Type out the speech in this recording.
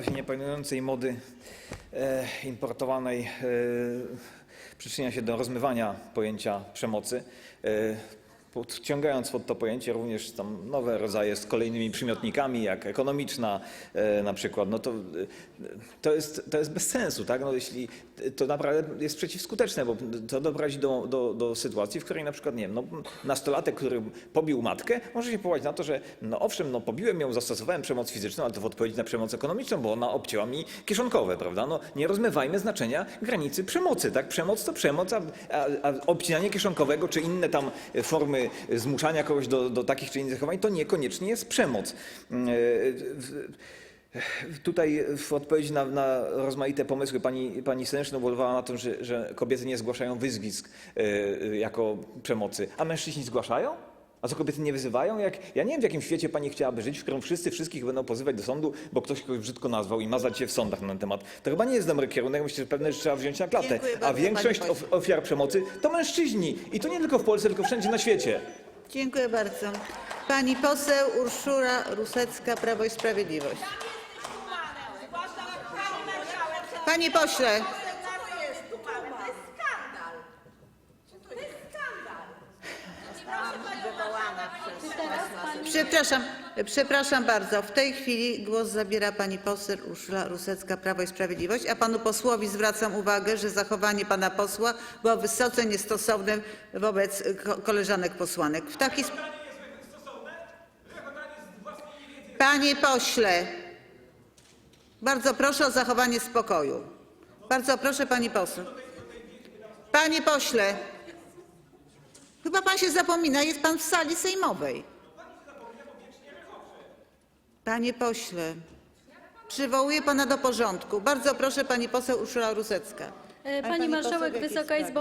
razie niepanującej mody e, importowanej e, przyczynia się do rozmywania pojęcia przemocy, e, podciągając pod to pojęcie również tam nowe rodzaje z kolejnymi przymiotnikami, jak ekonomiczna e, na przykład. No to, e, to, jest, to jest bez sensu, tak? No jeśli to naprawdę jest przeciwskuteczne, bo to doprowadzi do, do, do sytuacji, w której na przykład, nie wiem, no, nastolatek, który pobił matkę, może się powołać na to, że no owszem, no pobiłem ją, zastosowałem przemoc fizyczną, ale to w odpowiedzi na przemoc ekonomiczną, bo ona obcięła mi kieszonkowe, prawda? No nie rozmywajmy znaczenia granicy przemocy, tak? Przemoc to przemoc, a, a, a obcinanie kieszonkowego czy inne tam formy zmuszania kogoś do, do takich czy innych zachowań to niekoniecznie jest przemoc. Yy, w- Tutaj w odpowiedzi na, na rozmaite pomysły pani, pani Seneczna ubolewała na tym, że, że kobiety nie zgłaszają wyzwisk yy, jako przemocy. A mężczyźni zgłaszają? A co kobiety nie wyzywają? Jak, ja nie wiem, w jakim świecie pani chciałaby żyć, w którym wszyscy wszystkich będą pozywać do sądu, bo ktoś kogoś brzydko nazwał i mazać się w sądach na ten temat. To chyba nie jest dobry kierunek. Myślę, że pewne rzeczy trzeba wziąć na klatę. Dziękuję A bardzo, większość panie of, ofiar przemocy to mężczyźni. I to nie tylko w Polsce, tylko wszędzie na świecie. Dziękuję bardzo. Pani poseł Urszula Rusecka, Prawo i Sprawiedliwość. Panie pośle, przepraszam, przepraszam bardzo. W tej chwili głos zabiera pani poseł Urszula Rusecka, Prawo i Sprawiedliwość, a panu posłowi zwracam uwagę, że zachowanie pana posła było wysoce niestosowne wobec ko- koleżanek posłanek. W taki Panie pośle, bardzo proszę o zachowanie spokoju. Bardzo proszę, pani poseł. Panie pośle, chyba pan się zapomina, jest pan w sali sejmowej. Panie pośle, przywołuję pana do porządku. Bardzo proszę, pani poseł Urszula Rusecka. E, Pani Marszałek, Wysoka? Izbo,